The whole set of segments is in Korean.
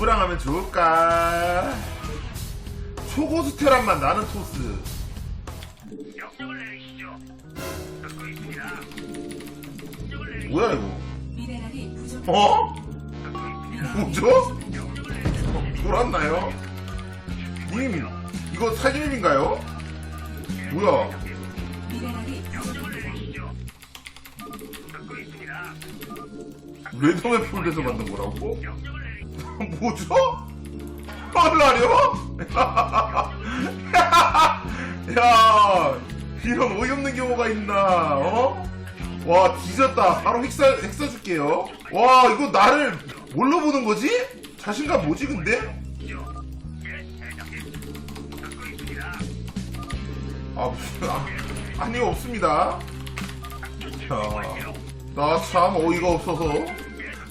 누구랑 하면 좋을까? 초고수 테란만 나는 토스. 명령을 내리시죠. 듣고 있습니다. 명령을 내리시죠. 뭐야 이거? 미네랄이 부족. 어? 듣고 있습니다. 뭐죠? 명령을 내리시죠. 어, 돌았나요? 님, 이거 사기맵인가요? 뭐야? 미네랄이 부족. 명령을 내리시죠. 듣고 있습니다. 레드맵 폴드에서 만든 거라고? 명령을. 뭐죠? 헐라려? 야, 이런 어이없는 경우가 있나, 어? 와, 뒤졌다. 바로 핵사, 핵 써줄게요. 와, 이거 나를 뭘로 보는 거지? 자신감 뭐지, 근데? 아, 무슨, 아, 아니, 없습니다. 자, 나참 어이가 없어서.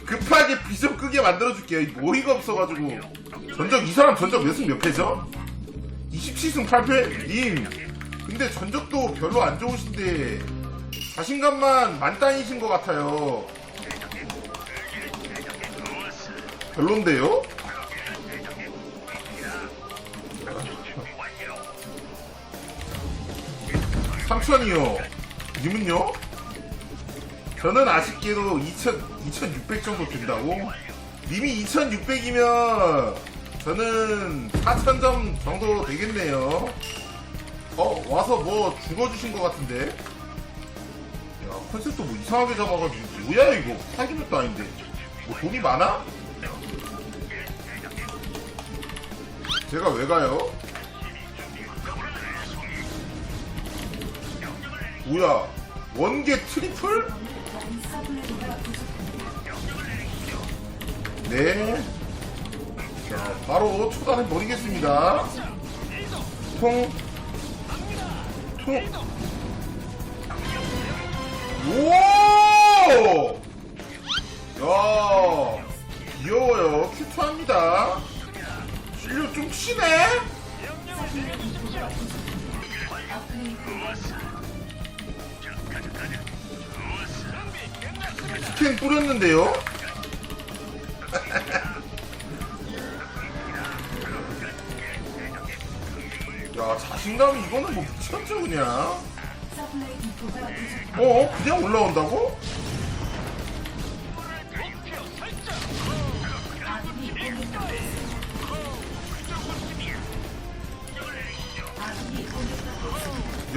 급하게 비좀 끄게 만들어줄게요. 이거 어이가 없어가지고. 전적, 이 사람 전적 몇 승 몇 패죠? 27승 8패? 님. 근데 전적도 별로 안 좋으신데, 자신감만 만땅이신 것 같아요. 별론데요? 삼천이요. 님은요? 저는 아쉽게도 2000, 2600 정도 된다고? 님이 2600이면 저는 4000점 정도 되겠네요. 어, 와서 뭐 죽어주신 것 같은데? 야, 컨셉도 뭐 이상하게 잡아가지고, 뭐야, 이거? 사기맵도 아닌데. 뭐 돈이 많아? 제가 왜 가요? 뭐야? 원개 트리플? 네. 자, 바로 초단해 버리겠습니다. 통, 통. 오! 야, 귀여워요. 큐트합니다. 실력 좀 치네? 스캔 뿌렸는데요? 야, 자신감이 이거는 뭐 미쳤죠, 그냥. 부족. 어? 그냥 올라온다고?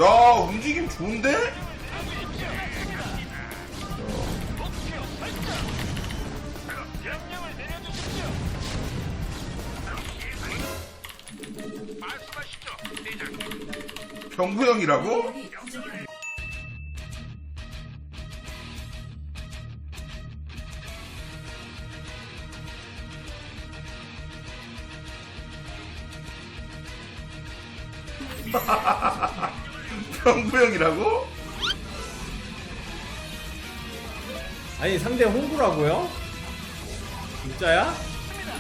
야, 움직임 좋은데? 말씀하시죠, 대장님. 부족합니다. 경부형이라고? 아니 상대 홍구라고요? 진짜야?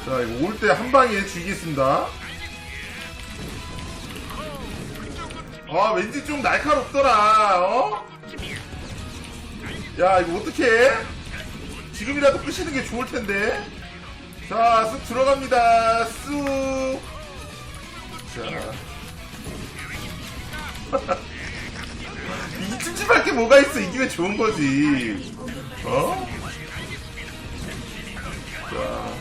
자, 이거 올 때 한 방에 죽이겠습니다. 아, 왠지 좀 날카롭더라, 어? 야, 이거 어떡해? 지금이라도 끄시는 게 좋을 텐데. 자, 쑥 들어갑니다. 쑥. 자. 이 찝찝할 게 뭐가 있어. 이기면 좋은 거지. 어? 자.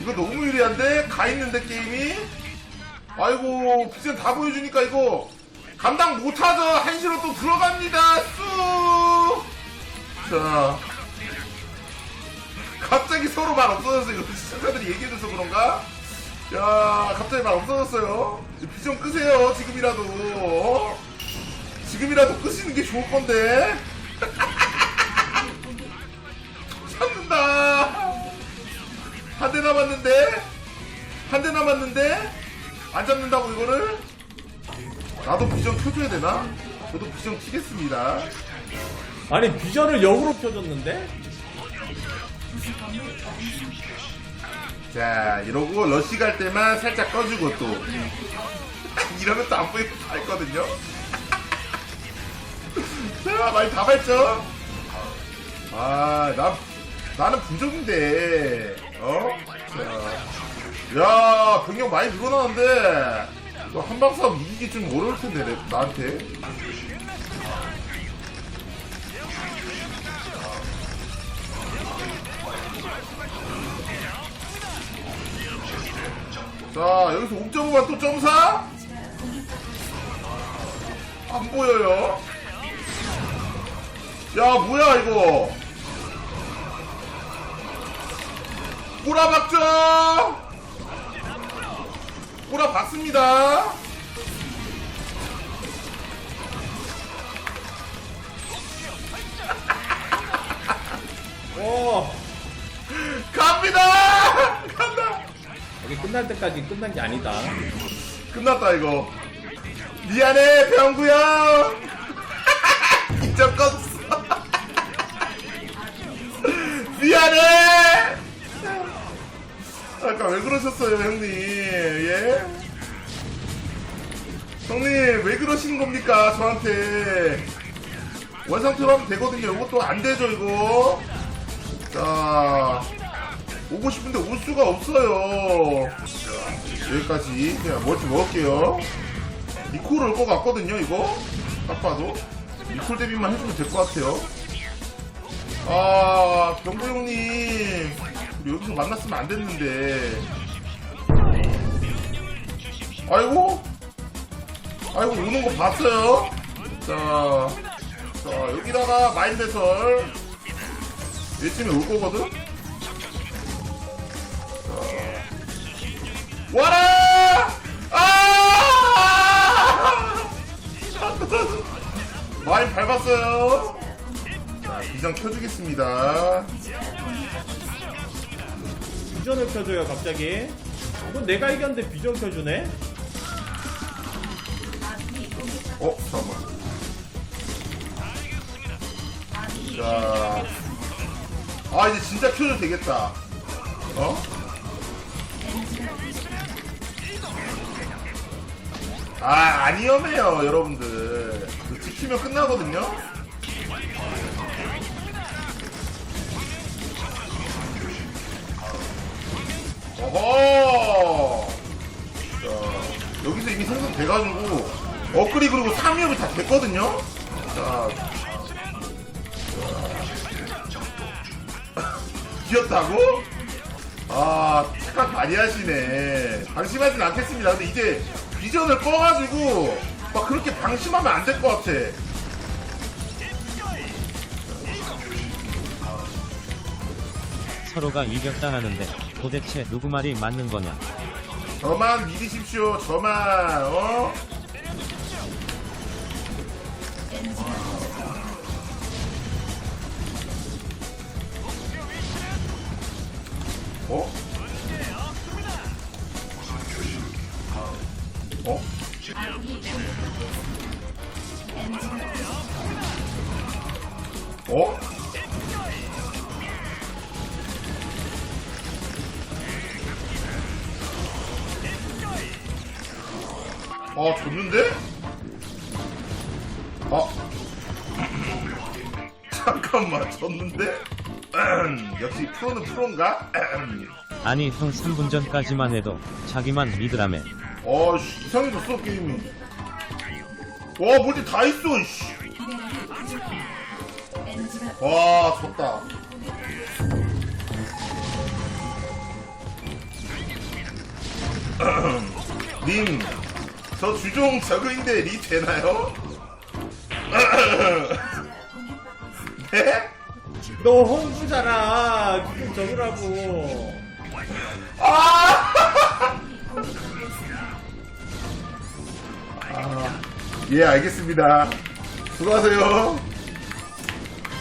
이거 너무 유리한데? 가 있는데 게임이? 아이고 비전 다 보여주니까 이거 감당 못하죠 한시로 또 들어갑니다 쑥! 자 갑자기 서로 말 없어졌어요 이거 시청자들이 얘기해줘서 그런가? 야 갑자기 말 없어졌어요 비전 끄세요 지금이라도 어? 지금이라도 끄시는 게 좋을 건데 참는다 한 대 남았는데? 한 대 남았는데? 안 잡는다고 이거를? 나도 비전 켜줘야 되나? 저도 비전 키겠습니다. 아니 비전을 역으로 켜줬는데? 자, 이러고 러시 갈 때만 살짝 꺼주고 또. 이러면 또 안 보이고 밟거든요? 자, 많이 다 밟죠? 아, 나 나는 부족인데 어? 자, 야 병력 많이 늘어나는데. 너 한방싸움 이기기 좀 어려울 텐데 내- 나한테. 자 여기서 옥점만 또 점사? 안 보여요? 야 뭐야 이거? 꼬라박죠 꼬라박습니다. 오. 갑니다! 간다! 여기 끝날 때까지 끝난 게 아니다. 끝났다 이거. 미안해 병구야. 이점 껐어. 미안해 아까? 왜 그러셨어요 형님? 예? 형님 왜 그러시는 겁니까 저한테? 원상태로 하면 되거든요. 이것도 안 되죠 이거? 자 오고 싶은데 올 수가 없어요. 여기까지. 그냥 멀티 먹을게요. 니콜을 올것 같거든요 이거? 딱 봐도. 니콜 대비만 해주면 될 것 같아요. 아 병구 형님 우리 여기서 만났으면 안 됐는데 아이고 아이고 오는 거 봤어요 자, 자 여기다가 마인 배설 얘쯤에 올 거거든 와라! 아! 많이 밟았어요. 자, 비전 켜주겠습니다. 비전을 켜줘요 갑자기 이건 내가 이겼는데 비전 켜주네 어, 잠깐만. 자. 아, 이제 진짜 켜도 되겠다. 어? 아, 안 위험해요, 여러분들. 이거 지키면 끝나거든요? 어허! 자, 여기서 이미 생성돼가지고, 업그리 그리고 3위업이 다 됐거든요? 자. 귀엽다고? 아, 착각 많이 하시네. 방심하진 않겠습니다. 근데 이제 비전을 꺼가지고, 막 그렇게 방심하면 안 될 것 같아. 서로가 이격당하는데 도대체 누구 말이 맞는 거냐? 저만 믿으십시오, 저만, 어? 어? 아, 졌는데? 아. 잠깐만, 졌는데? 역시 프로는 프로인가? 아니 형 3분 전까지만 해도 자기만 믿으라며 어, 씨, 이상해졌어, 게임이. 와, 뭐지, 다 있어, 씨. 와, 졌다. 님, 저 주종 저그인데 리 되나요? 네? 너 홍구잖아 그좀 적으라고 아! 아, 예, 알겠습니다. 수고하세요.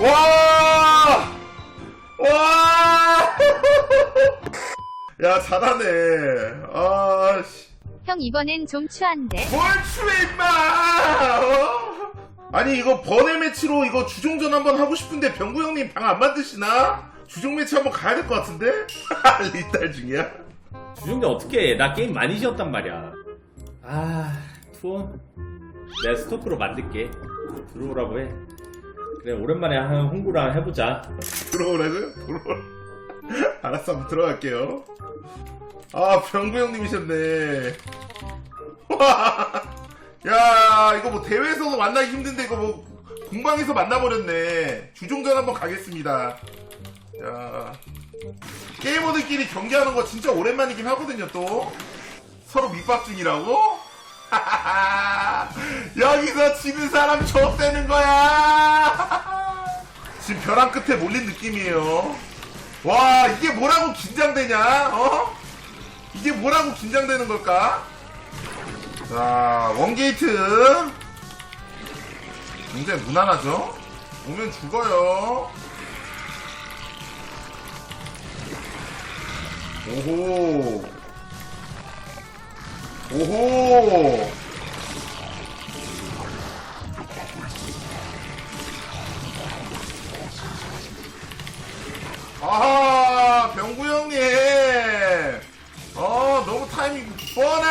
와! 와! 야, 잘하네. 아, 씨. 형 이번엔 좀 추한데. 뭘 추해, 임마! 어? 아니, 이거 번외 매치로 이거 주종전 한번 하고 싶은데 병구 형님 방 안 만드시나? 주종 매치 한번 가야 될 것 같은데? 리딸 중이야? 주종대 어떻게 해? 나 게임 많이 쉬었단 말이야 아 투어 내가 스토크로 만들게 들어오라고 해 그래 오랜만에 한 하나 해보자 들어오라고요? 들어오 알았어 한번 들어갈게요 아 병구 형님이셨네. 와, 야 이거 뭐 대회에서도 만나기 힘든데 이거 뭐 공방에서 만나버렸네. 주종전 한번 가겠습니다. 야 게이머들끼리 경기하는 거 진짜 오랜만이긴 하거든요 또. 서로 밑밥 중이라고? 여기서 지는 사람 좆되는 거야. 지금 벼랑 끝에 몰린 느낌이에요. 와 이게 뭐라고 긴장되냐 어? 이게 뭐라고 긴장되는 걸까? 자 원게이트. 굉장히 무난하죠? 오면 죽어요. 오호. 오호. 아하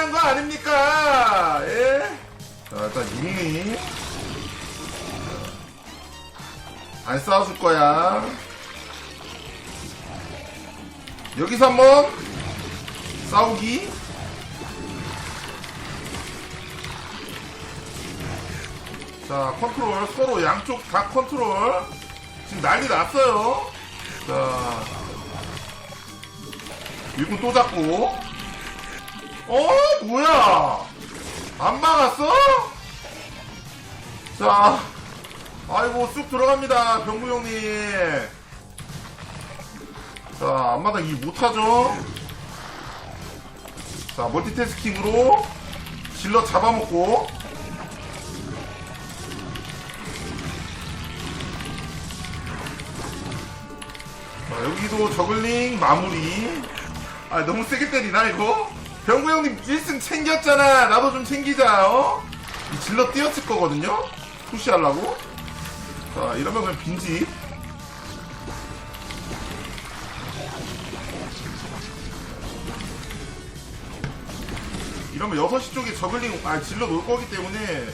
뻔한 거 아닙니까? 예? 자 일단 육리 안 싸워줄 거야. 여기서 한번 싸우기. 자 컨트롤 서로 양쪽 다 컨트롤. 지금 난리 났어요. 자 일꾼 또 잡고 어 뭐야 안 막았어? 자 아이고 쑥 들어갑니다 병구 형님 자 앞마당 이 못하죠 자 멀티태스킹으로 질러 잡아먹고 자, 여기도 저글링 마무리. 아, 너무 세게 때리나, 이거? 병구 형님 1승 챙겼잖아. 나도 좀 챙기자, 어? 이 질러 뛰었을 거거든요? 푸시하려고. 자, 이러면 그냥 빈집. 이러면 6시 쪽에 저글링, 아, 질러 놓을 거기 때문에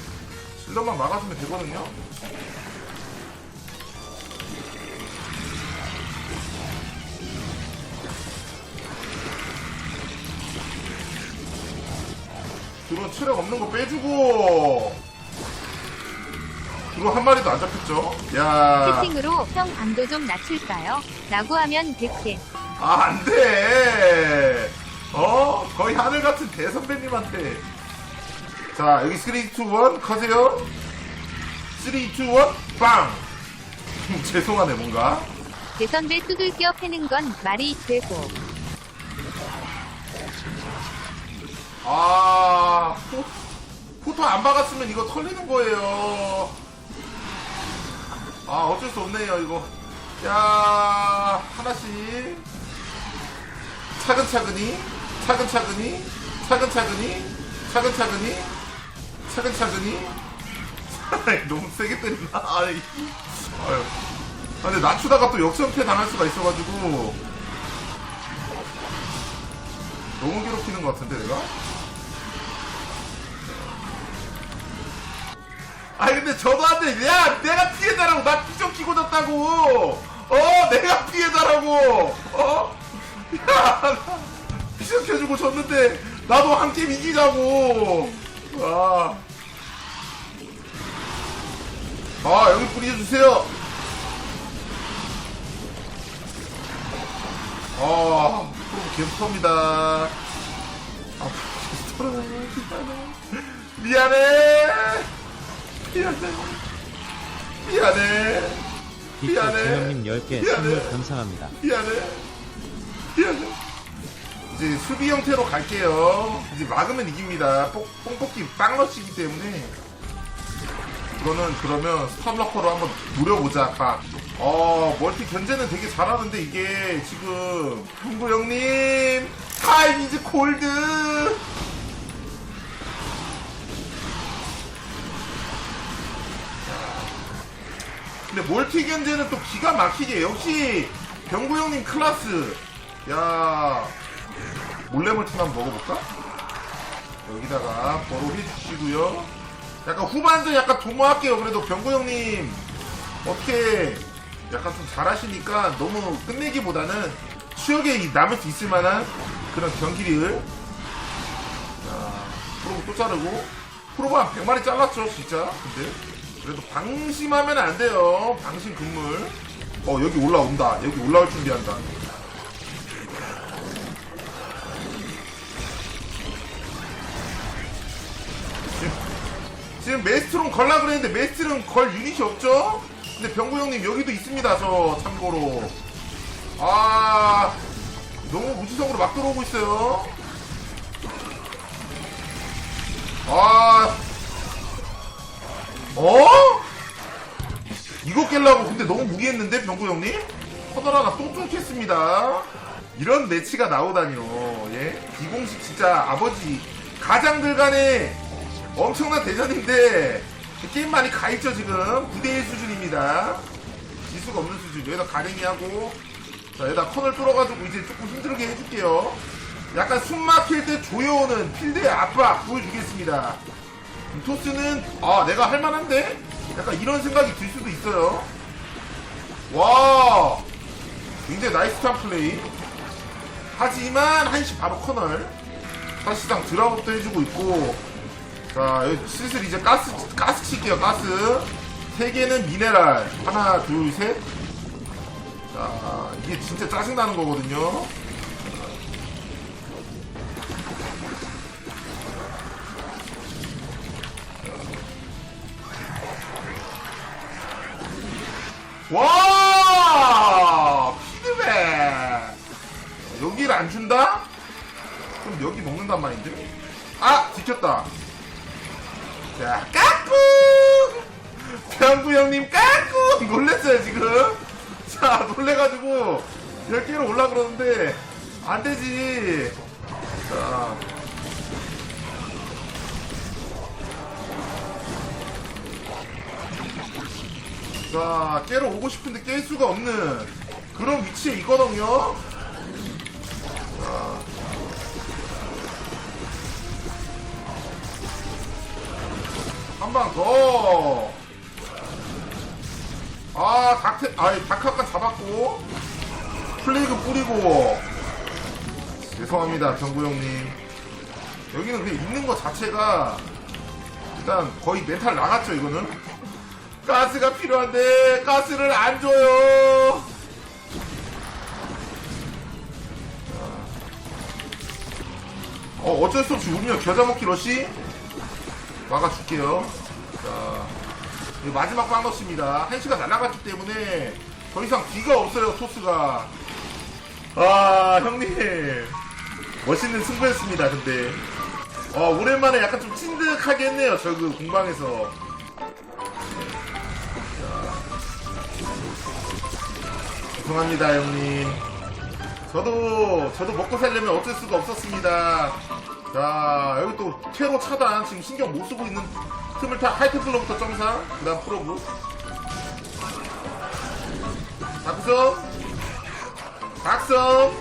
질러만 막아주면 되거든요? 드론 체력 없는 거 빼주고 드론 한 마리도 안 잡혔죠? 야, 채팅으로 형 강도 좀 낮출까요? 라고 하면 100개. 아, 안 돼! 어? 거의 하늘 같은 대선배님한테. 자, 여기 3, 2, 1, 커세요. 3, 2, 1, 빵! 죄송하네, 뭔가. 대선배 두들겨 패는 건 말이 되고. 아, 포, 포토 안 박았으면 이거 털리는 거예요. 아, 어쩔 수 없네요, 이거. 야, 하나씩. 차근차근히, 차근차근히, 차근차근히, 차근차근히, 차근차근히. 너무 세게 때린다. 아이, 아유. 아, 근데 낮추다가 또 역전패 당할 수가 있어가지고. 너무 괴롭히는 것 같은데, 내가? 아니 근데 저도 한데 야 내가 피해자라고 나 피좀 끼고 졌다고. 어 내가 피해자라고. 어? 야 피좀 켜주고 졌는데 나도 한 게임 이기자고. 아. 아 여기 뿌려주세요. 아 계속합니다. 아 미안해 미안해. 미안해. 미안해. 재영님 10개 미안해. 선물 감사합니다. 미안해. 미안해. 이제 수비 형태로 갈게요. 이제 막으면 이깁니다. 뽕, 뽕뽑기 빵러치기 때문에. 이거는 그러면 스탑러커로 한번 노려보자 각. 어 멀티 견제는 되게 잘하는데 이게 지금. 형구 형님! 타임 이즈 골드 근데 멀티 견제는 또 기가 막히게. 역시 병구 형님 클라스. 야 몰래 멀티 한번 먹어볼까? 여기다가 바로 해주시고요. 약간 후반전 약간 도모할게요. 그래도 병구 형님 어떻게 약간 좀 잘하시니까 너무 끝내기보다는 추억에 이 남을 수 있을 만한 그런 경기를. 자, 프로브 또 자르고. 프로브 한 100마리 잘랐죠 진짜. 근데 그래도 방심하면 안 돼요. 방심 금물. 어 여기 올라온다. 여기 올라올 준비한다. 지금, 지금 메스트론 걸라 그랬는데 메스트론 걸 유닛이 없죠? 근데 병구 형님 여기도 있습니다 저 참고로. 아 너무 무지성으로 막 들어오고 있어요. 아 어? 이거 깰라고 근데 너무 무리했는데 병구 형님? 하나 또 뚫겠습니다. 이런 매치가 나오다니요. 예? 비공식 진짜 아버지 가장들 간에 엄청난 대전인데 게임 많이 가있죠 지금? 9대1 수준입니다. 질 수가 없는 수준. 여기다 가랭이 하고. 자 여기다 커널 뚫어가지고 이제 조금 힘들게 해줄게요. 약간 숨 막힐 때 조여오는 필드의 압박 보여주겠습니다. 음, 토스는 아 내가 할만한데? 약간 이런 생각이 들 수도 있어요. 와 굉장히 나이스한 플레이. 하지만 한시 바로 커널. 사실상 드랍업도 해주고 있고. 자 여기 슬슬 이제 가스 가스 칠게요 가스. 세 개는 미네랄. 하나 둘셋자 이게 진짜 짜증나는 거거든요 와! 피드백! 여기를 안 준다? 그럼 여기 먹는단 말인데? 아! 지켰다. 자 까꿍! 태양구 형님 까꿍! 놀랬어요 지금. 자 놀래가지고 10개로 올라 그러는데 안 되지. 자 자, 깨러 오고 싶은데 깰 수가 없는 그런 위치에 있거든요. 한방 더. 아, 닥테, 아, 닥학간 잡았고. 플레이그 뿌리고. 죄송합니다, 정구 형님. 여기는 그냥 있는 것 자체가 일단 거의 멘탈 나갔죠, 이거는. 가스가 필요한데 가스를 안 줘요. 어 어쩔 수 없이 우리는 겨자 먹기 러시 막아줄게요. 자 마지막 빵러시입니다. 한시가 날아갔기 때문에 더 이상 뒤가 없어요 토스가. 아 형님 멋있는 승부였습니다. 근데 어 오랜만에 약간 좀 찐득하게 했네요. 저그 공방에서. 죄송합니다 형님. 저도 저도 먹고 살려면 어쩔 수가 없었습니다. 자 여기 또 퇴로 차단. 지금 신경 못 쓰고 있는 틈을 타 하이테플로부터 점사. 그 다음 프로브. 박성 박성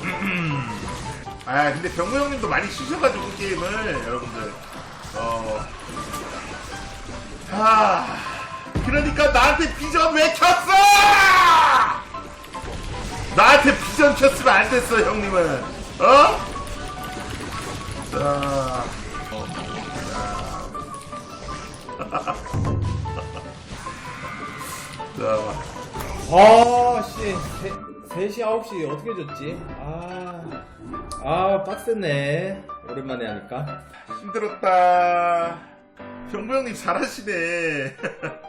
아 근데 병무 형님도 많이 쉬셔가지고 게임을 여러분들. 어. 아, 그러니까 나한테 비전 왜 켰어? 나한테 비전 켰으면 안 됐어, 형님은. 어? 자, 어, 자. 자, 아, 씨. 3시, 9시 어떻게 줬지? 아, 아, 빡셌네. 오랜만에 하니까. 힘들었다. 병무 형님 잘하시네.